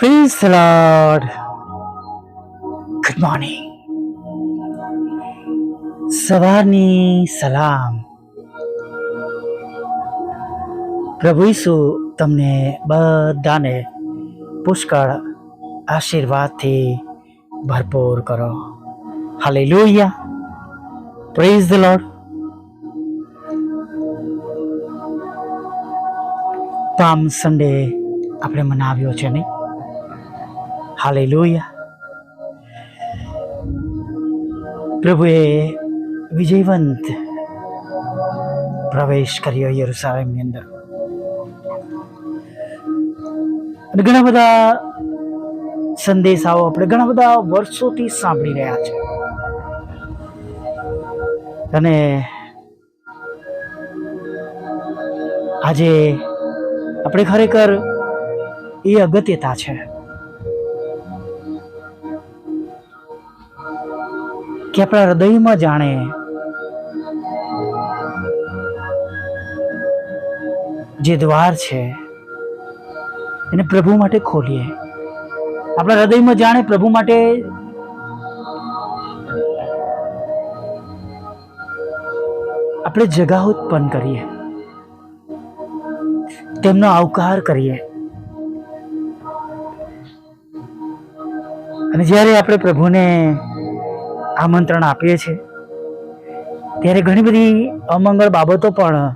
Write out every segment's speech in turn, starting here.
The Lord. Good morning. સવારની સલામ પ્રભુ ઈસુ તમને બધાને પુષ્કળ આશીર્વાદથી ભરપૂર કરો. Hallelujah praise the Lord palm Sunday આપણે મનાવ્યો છે નહીં? હાલેલુયા પ્રભુએ વિજયવંત પ્રવેશ કર્યો યરુસાલેમની અંદર. અને ઘણા બધા સંદેશાઓ આપણે ઘણા બધા વર્ષોથી સાંભળી રહ્યા છે. અને આજે આપણે ખરેખર એ અગત્યતા છે. કે આપણા હૃદયમાં જાણે. જે દ્વાર છે, એને પ્રભુ માટે ખોલીએ. આપણા હૃદયમાં જાણે પ્રભુ માટે. આપણે જગા ઉત્પન્ન કરીએ. તેમનો આવકાર કરીએ. અને જ્યારે આપણે પ્રભુને આમંત્રણ આપીએ છીએ. ત્યારે ઘણી બધી અમંગળ બાબતો પણ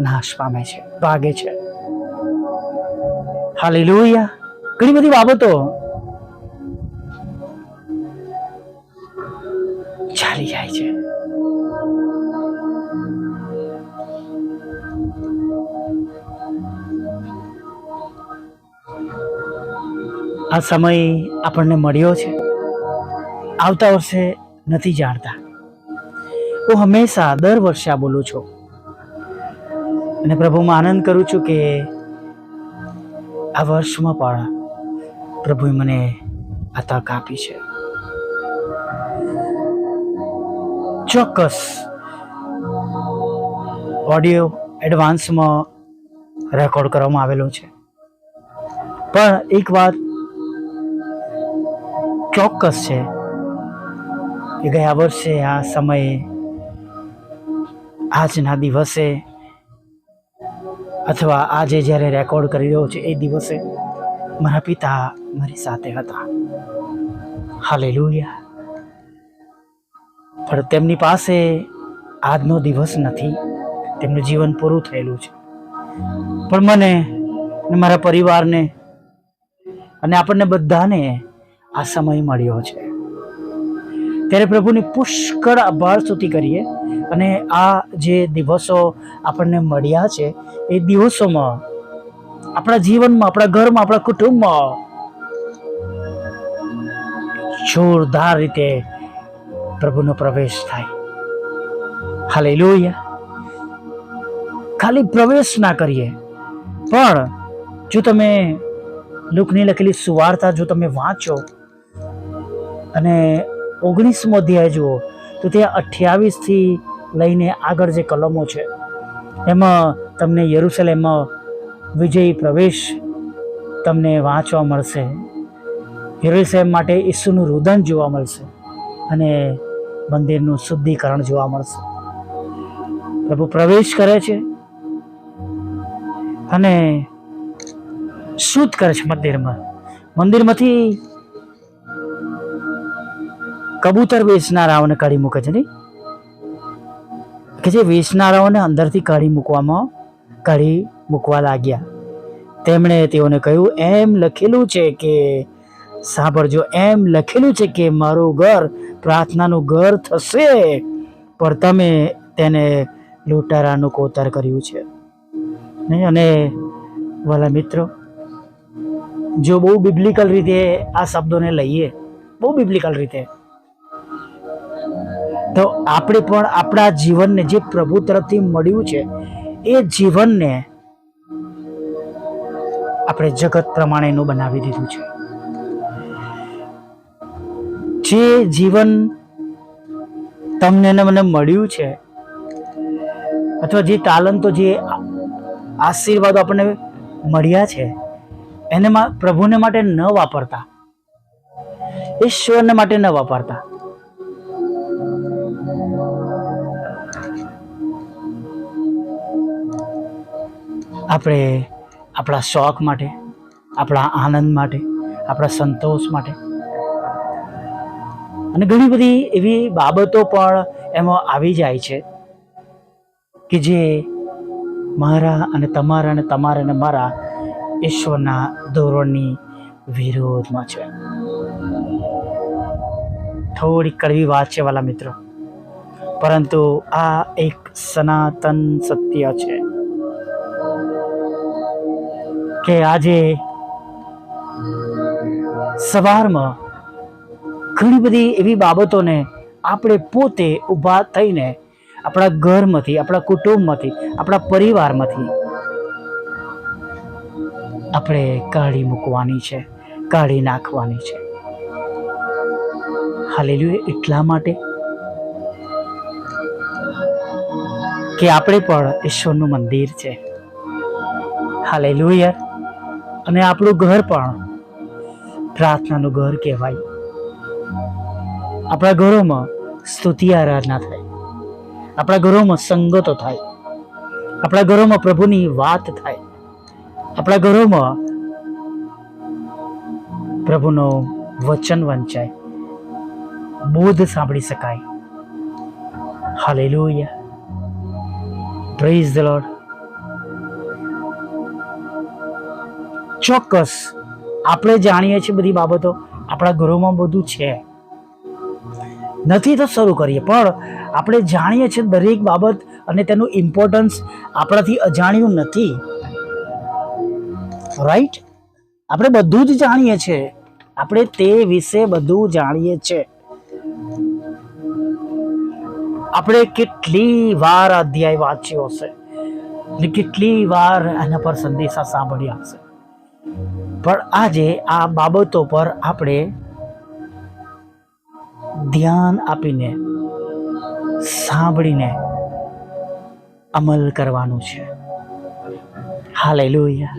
નાશ પામે છે, ભાગે છે. હાલેલુયા. ઘણી બધી બાબતો ચાલી જાય છે. આ સમય આપણને મળ્યો છે. આવતા વર્ષે નથી જાણતા. હું હંમેશા દર વર્ષે આ બોલું છું. અને પ્રભુમાં આનંદ કરું છું કે આ વર્ષમાં પણ પ્રભુએ મને આ તક આપી છે. ચોક્કસ. ઓડિયો એડવાન્સમાં રેકોર્ડ કરવામાં આવેલો છે. પણ એક વાત ચોક્કસ છે. કે ગયા વર્ષે આ સમયે, આજના દિવસે, અથવા આજે જ્યારે રેકોર્ડ કરી રહ્યો છે એ દિવસે મારા પિતા મારી સાથે હતા. હાલેલુયા. પણ તેમની પાસે આજનો દિવસ નથી. તેમનું જીવન પૂરું થયેલું છે. પણ મને મારા પરિવારને અને આપણને બધાને આ સમય મળ્યો છે. ત્યારે પ્રભુની પુષ્કળ આભાર સ્તુતિ કરીએ અને આ જે દિવસો આપણને મળ્યા છે, એ દિવસોમાં આપણા જીવનમાં, આપણા ઘરમાં, આપણા કુટુંબમાં જોરદાર રીતે પ્રભુનો પ્રવેશ થાય. હાલે ખાલી પ્રવેશ ના કરીએ. પણ જો તમે લુકની લખેલી સુવાર્તા જો તમે વાંચો અને ઓગણીસમો અધ્યાય જુઓ. તો ત્યાં અઠ્યાવીસથી લઈને આગળ જે કલમો છે, એમાં તમને યરુસલેમમાં વિજયી પ્રવેશ તમને વાંચવા મળશે. યરુસલેમ માટે ઈસુનું રુદન જોવા મળશે અને મંદિરનું શુદ્ધિકરણ જોવા મળશે. પ્રભુ પ્રવેશ કરે છે અને શુદ્ધ કરે છે મંદિરમાં? મંદિરમાંથી કબૂતર વેચનારાઓને કાઢી મૂકે છે, નહીં? કે જે વેચનારાઓને અંદરથી કાઢી મૂકવામાં, કાઢી મૂકવા લાગ્યા. તેમણે તેઓને કહ્યું, એમ લખેલું છે કે, સાંભળજો, એમ લખેલું છે કે મારું ઘર પ્રાર્થનાનું ઘર થશે, પણ તમે તેને લૂંટારાનું કોતર કર્યું છે. નહીં? અને વાલા મિત્રો, જો બહુ બિબ્લિકલ રીતે આ શબ્દોને લઈએ, બહુ બિબ્લિકલ રીતે તો આપણે પણ આપણા જીવનને જે પ્રભુ તરફથી મળ્યું છે, એ જીવનને આપણે જગત પ્રમાણેનું બનાવી દીધું છે. જે જીવન તમને ને મને મળ્યું છે, અથવા જે તાલંતો જે આશીર્વાદો આપણને મળ્યા છે, એને પ્રભુને માટે ન વાપરતા. ઈશ્વરને માટે ન વાપરતા. આપણે આપણા શોખ માટે, આપણા આનંદ માટે, આપણા સંતોષ માટે. અને ઘણી બધી એવી બાબતો પણ એમાં આવી જાય છે કે જે મારા અને તમારા અને તમારા અને મારા ઈશ્વરના ધોરણની વિરોધમાં છે. થોડી કડવી વાત છે વાલા મિત્રો, પરંતુ આ એક સનાતન સત્ય છે. કે આજે સવારમાં ઘણી બધી એવી બાબતોને આપણે પોતે ઊભા થઈને આપણા ઘરમાંથી, આપણા કુટુંબમાંથી, આપણા પરિવારમાંથી આપણે કાઢી મૂકવાની છે, કાઢી નાખવાની છે. હાલેલું એટલા માટે કે આપણે પણ ઈશ્વરનું મંદિર છે. હાલેલુયા. અને આપણું ઘર પણ. પ્રાર્થનાનું ઘર કહેવાય. આપણા ઘરોમાં સ્તુતિ આરાધના થાય. આપણા ઘરોમાં સંગતો થાય. આપણા ઘરોમાં પ્રભુની વાત થાય. આપણા ઘરોમાં પ્રભુનો વચન વંચાય. બોધ સાંભળી શકાય. હાલેલુયા. પ્રેઝ ધ લોર્ડ ચોક્કસ. આપણે જાણીએ છીએ બધી બાબતો. આપણા ઘરોમાં બધું છે. નથી તો શરૂ કરીએ. પણ આપણે જાણીએ છીએ દરેક બાબત અને તેનું ઇમ્પોર્ટન્સ આપણાથી અજાણ્યું નથી. રાઈટ આપણે બધું જ જાણીએ છીએ. આપણે તે વિશે બધું જાણીએ છીએ. આપણે કેટલી વાર અધ્યાય વાંચ્યો હશે? અને કેટલી વાર એના પર સંદેશા સાંભળ્યા હશે? પણ આજે આ બાબતો પર આપણે ધ્યાન આપીને, સાંભળીને અમલ કરવાનું છે. હાલેલુયા.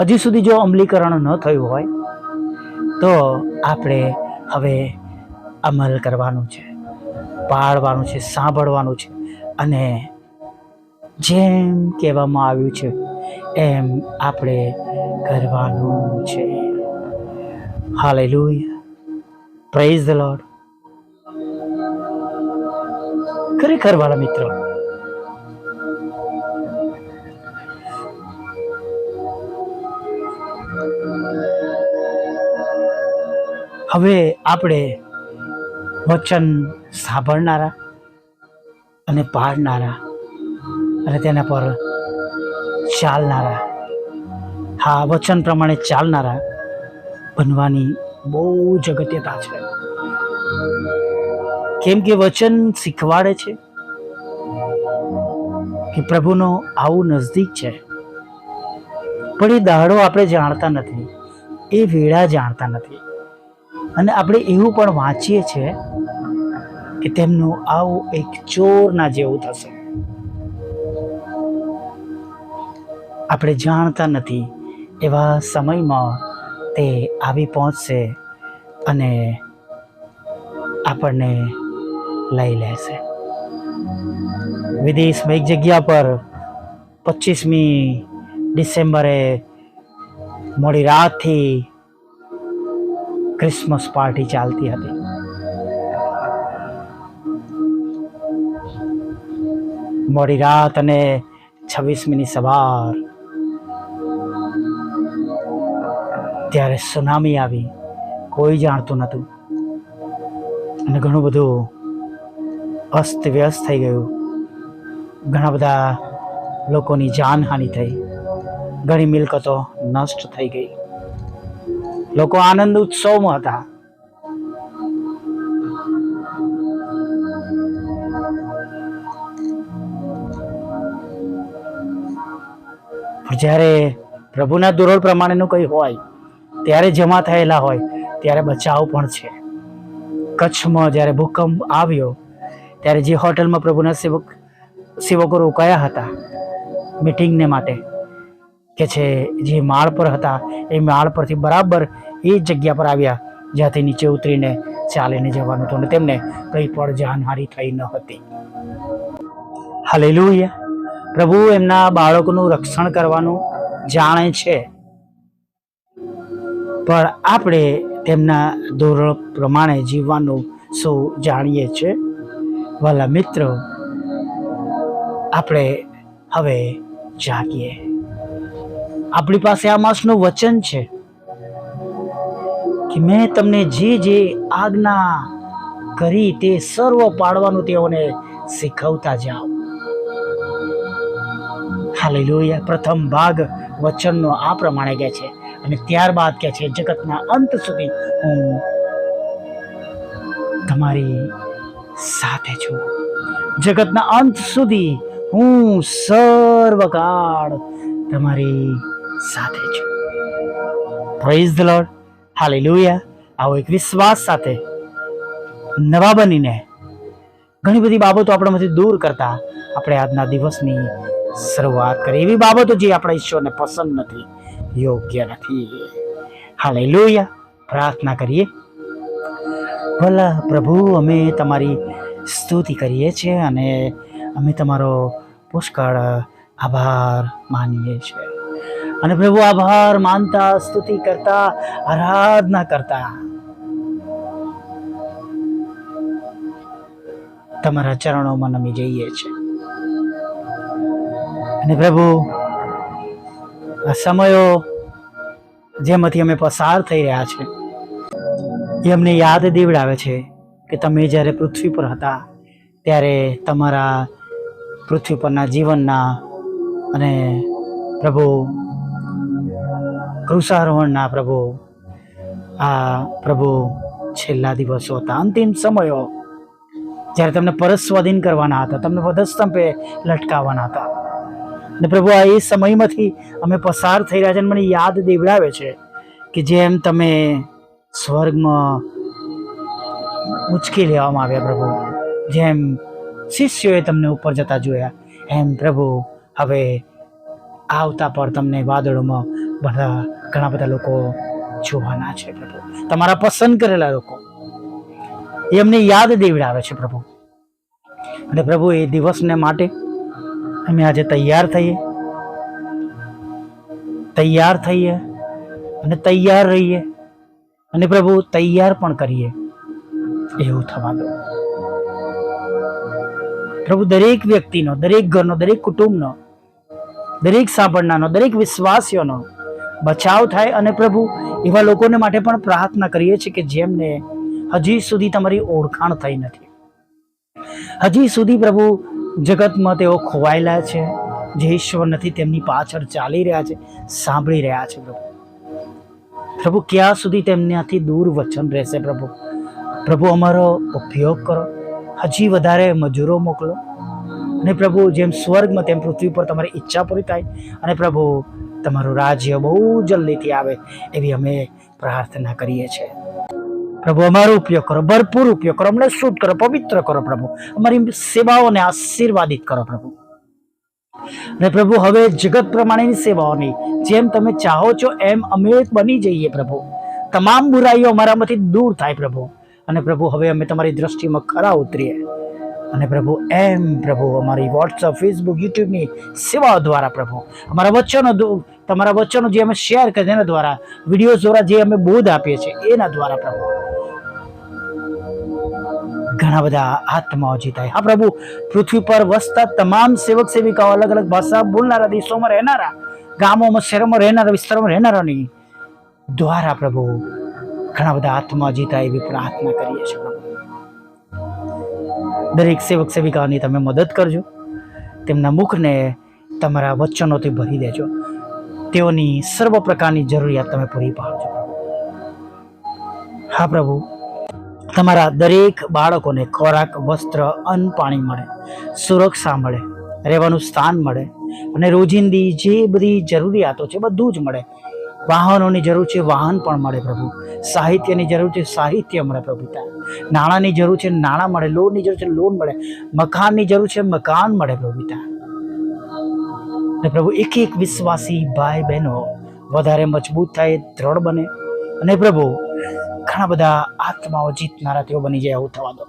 હજી સુધી જો અમલીકરણ ન થયું હોય, તો આપણે હવે અમલ કરવાનું છે, પાળવાનું છે, સાંભળવાનું છે. અને જેમ કહેવામાં આવ્યું છે એમ આપણે કરવાનું છે. હાલેલુયા પ્રેઝ ધ લોર્ડ ખરેખર વાળા મિત્રો. હવે આપણે વચન સાંભળનારા અને પાડનારા અને તેના પર ચાલનારા. હા, વચન પ્રમાણે ચાલનારા બનવાની બહુ જ અગત્યતા છે. કેમ કે વચન શીખવાડે છે કે પ્રભુનો આવું નજદીક છે. પણ એ દાડો આપણે જાણતા નથી, એ વેળા જાણતા નથી. અને આપણે એવું પણ વાંચીએ છીએ કે તેમનું આવું એક ચોરના જેવું થશે. આપણે જાણતા નથી એવા સમયમાં તે આવી પહોંચશે અને આપણને લઈ લેશે. વિદેશમાં એક જગ્યા પર પચીસમી ડિસેમ્બરે મોડી રાતથી ક્રિસમસ પાર્ટી ચાલતી હતી. મોડી રાત અને છવ્વીસમીની સવાર ત્યારે સુનામી આવી. કોઈ જાણતું નહોતું. અને ઘણું બધું અસ્ત વ્યસ્ત થઈ ગયું. ઘણા બધા લોકોની જાનહાનિ થઈ. ઘણી મિલકતો નષ્ટ થઈ ગઈ. લોકો આનંદ ઉત્સવમાં હતા. જ્યારે પ્રભુના દુરોળ પ્રમાણેનું કંઈ હોય ત્યારે જમા થયેલા હોય, ત્યારે બચાવ પણ છે. કચ્છમાં જ્યારે ભૂકંપ આવ્યો, ત્યારે જે હોટલમાં પ્રભુના સેવક, સેવકો રોકાયા હતા, મિટિંગને માટે, કે છે જે માળ પર હતા, એ માળ પરથી બરાબર એ જ જગ્યા પર આવ્યા, જ્યાંથી નીચે ઉતરીને ચાલીને જવાનું હતું અને તેમને કંઈ પણ જાનહાનિ થઈ ન હતી. હાલેલુયા. પ્રભુ એમના બાળકોનું રક્ષણ કરવાનું જાણે છે. પણ આપણે તેમના ધોરણ પ્રમાણે જીવવાનું સૌ જાણીએ છીએ. વાલા મિત્રો, આપણે હવે જાગીએ. આપણી પાસે આ માસનું વચન છે કે મેં તમને જે જે આજ્ઞા કરી તે સર્વ પાડવાનું તેઓને શીખવતા જાઓ. હાલેલુયા. પ્રથમ ભાગ વચનનો આ પ્રમાણે કહે છે. અને ત્યારબાદ કે છે, જગતના અંત સુધી હું તમારી સાથે છું. જગતના અંત સુધી હું સર્વકાળ તમારી સાથે છું. પ્રેઝ ધ લોર્ડ હાલેલુયા આવો એક વિશ્વાસ સાથે નવા બનીને ઘણી બધી બાબતો આપણામાંથી દૂર કરતા આપણે આજના દિવસની શરૂઆત કરી એવી બાબતો જે આપણા ઈશ્વરને પસંદ નથી. યોગ્ય નથી. હાલેલુયા. પ્રાર્થના કરીએ. ભલા પ્રભુ, અમે તમારી સ્તુતિ કરીએ છીએ અને અમે તમારો પુષ્કળ આભાર માનીએ છીએ. અને પ્રભુ, આભાર માનતા, સ્તુતિ કરતા, આરાધના કરતા. તમારા ચરણોમાં નમી જઈએ છીએ. અને પ્રભુ સમયો જેમાંથી અમે પસાર થઈ રહ્યા છે, એ અમને યાદ દેવડાવે છે કે તમે જ્યારે પૃથ્વી પર હતા, ત્યારે તમારા પૃથ્વી પરના જીવનના અને પ્રભુ કૃષારોહણના પ્રભુ, આ પ્રભુ છેલ્લા દિવસો હતા, અંતિમ સમયો, જ્યારે તમને પરસ્વાધીન કરવાના હતા, તમને વધસ્તંભે લટકાવવાના હતા. અને પ્રભુ, આ એ સમયમાંથી અમે પસાર થઈ રહ્યા છે અને મને યાદ દેવડાવે છે કે જેમ તમે સ્વર્ગમાં ઉચકી લેવામાં આવ્યા પ્રભુ, જેમ શિષ્યોએ તમને ઉપર જતા જોયા, એમ પ્રભુ, હવે આવતા પર તમને વાદળોમાં બધા ઘણા બધા લોકો જોવાના છે પ્રભુ. તમારા પસંદ કરેલા લોકો, એ અમને યાદ દેવડાવે છે પ્રભુ. અને પ્રભુ, એ દિવસને માટે અમે આજે તૈયાર થઈએ. તૈયાર થઈએ અને તૈયાર રહીએ. અને પ્રભુ, તૈયાર પણ કરીએ. એવું થવા દો. પ્રભુ, દરેક વ્યક્તિનો, દરેક ઘરનો, દરેક કુટુંબનો, દરેક સાંભળનાનો દરેક વિશ્વાસીઓનો બચાવ થાય અને પ્રભુ, એવા લોકોને માટે પણ પ્રાર્થના કરીએ છીએ કે જેમને હજી સુધી તમારી ઓળખાણ થઈ નથી. હજી સુધી પ્રભુ જગતમાં તેઓ ખોવાયેલા છે. જે ઈશ્વર નથી, તેમની પાછળ ચાલી રહ્યા છે. સાંભળી રહ્યા છે પ્રભુ. પ્રભુ, ક્યાં સુધી તેમનાથી દૂર વચન રહેશે પ્રભુ? પ્રભુ, અમારો ઉપયોગ કરો. હજી વધારે મજૂરો મોકલો. અને પ્રભુ, જેમ સ્વર્ગમાં તેમ પૃથ્વી પર તમારી ઈચ્છા પૂરી થાય. અને પ્રભુ, તમારું રાજ્ય બહુ જલ્દીથી આવે એવી અમે પ્રાર્થના કરીએ છીએ. પ્રભુ, અમારો ઉપયોગ કરો, ભરપૂર ઉપયોગ કરો, અમને શુદ્ધ કરો, પવિત્ર કરો પ્રભુ. અમારી સેવાઓને આશીર્વાદિત કરો પ્રભુ. અને પ્રભુ, હવે જગત પ્રમાણેની સેવાઓની જેમ તમે ચાહો છો, એમ અમે બની જઈએ પ્રભુ. તમામ બુરાઈઓ અમારામાંથી દૂર થાય પ્રભુ. અને પ્રભુ, હવે અમે તમારી દ્રષ્ટિમાં ખરા ઉતરીએ. અને પ્રભુ, એમ પ્રભુ, અમારી વોટ્સઅપ ફેસબુક યુટ્યુબની સેવાઓ દ્વારા પ્રભુ. અમારા વચનો તમારા વચનો જે અમે શેર કરીએ તેના દ્વારા વીડિયો દ્વારા જે અમે બોધ આપીએ છીએ, એના દ્વારા પ્રભુ. ઘણા બધા આત્માઓ જીતાય. હા પ્રભુ, પૃથ્વી પર વસતા તમામ સેવક સેવિકાઓ અલગ અલગ ભાષા બોલનારા, દેશોમાં રહેનારા, ગામોમાં, શહેરોમાં રહેનારા, વિસ્તારોમાં રહેનારાની દ્વારા પ્રભુ, ઘણા બધા આત્મા જીતા એવી પ્રાર્થના કરીએ છીએ દરેક સેવક સેવિકાઓની તમે મદદ કરજો. તેમના મુખને તમારા વચનોથી ભરી દેજો. તેઓની સર્વ પ્રકારની જરૂરિયાત તમે પૂરી પાડજો હા પ્રભુ તમારા દરેક બાળકોને ખોરાક, વસ્ત્ર, અન્ન, પાણી મળે, સુરક્ષા મળે, રહેવાનું સ્થાન મળે અને રોજિંદી જે બધી જરૂરિયાતો છે બધું જ મળે. વાહનોની જરૂર છે, વાહન પણ મળે પ્રભુ. સાહિત્યની જરૂર છે, સાહિત્ય મળે પ્રભુ નાણાંની જરૂર છે, નાણાં મળે, લોનની જરૂર છે, લોન મળે. મકાનની જરૂર છે, મકાન મળે પ્રભુ અને પ્રભુ એક એક વિશ્વાસી ભાઈ બહેનો વધારે મજબૂત થાય, દ્રઢ બને. અને પ્રભુ ઘણા બધા આત્માઓ જીતનારા તેઓ બની જાય આવું થવા દો.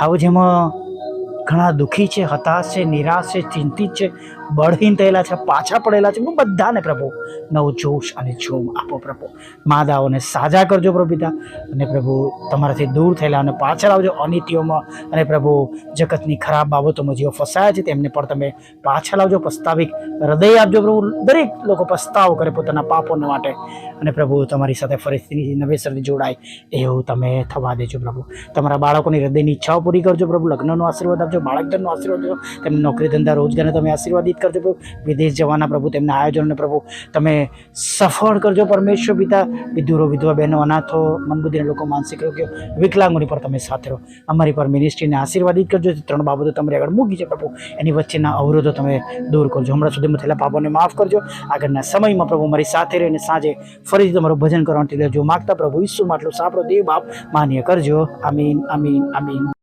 આવું જેમાં ઘણા દુઃખી છે, હતાશ છે, નિરાશ છે, ચિંતિત છે બળહીન થયેલા છે, પાછા પડેલા છે. બધાને પ્રભુ નવો જોશ અને જોમ આપો પ્રભુ. માદાઓને સાજા કરજો પ્રભુ અને પ્રભુ તમારાથી દૂર થયેલા અને પાછળ આવજો અનિત્યોમાં અને પ્રભુ જગતની ખરાબ બાબતોમાં જેઓ ફસાયા છે, તેમને પણ તમે પાછળ આવજો. પસ્તાવિક હૃદય આપજો પ્રભુ. દરેક લોકો પસ્તાવો કરે પોતાના પાપોને માટે. અને પ્રભુ તમારી સાથે ફરીથી નવેસરથી જોડાય. એવું તમે થવા દેજો પ્રભુ. તમારા બાળકોની હૃદયની ઈચ્છાઓ પૂરી કરજો પ્રભુ. લગ્નનો આશીર્વાદ આપજો, બાળકધનનો આશીર્વાદ આપજો. તેમને નોકરી ધંધા રોજગારને તમે આશીર્વાદિત કરજો પ્રભુ. વિદેશ જવાના પ્રભુ, તેમના આયોજનને પ્રભુ, તમે સફળ કરજો. પરમેશ્વર પિતા, વિધુરો, વિધવા બહેનો, અનાથો, મનબુદ્ધિના લોકો, માનસિક રોગ્યો વિકલાંગોની પર તમે સાથે રહો. અમારી પર મિનિસ્ટ્રીને આશીર્વાદિત કરજો. ત્રણ બાબતો તમારી આગળ મૂકી છે પ્રભુ, એની વચ્ચેના અવરોધો તમે દૂર કરજો. હમણાં સુધીમાં થયેલા પાપોને માફ કરજો. આગળના સમયમાં પ્રભુ મારી સાથે રહીને સાંજે ફરીથી તમારું ભજન કરવાનું જો માગતા પ્રભુ ઈસુ માટલું સાંભળો. દેવ બાપ, માન્ય કરજો. આમીન આમીન આમીન.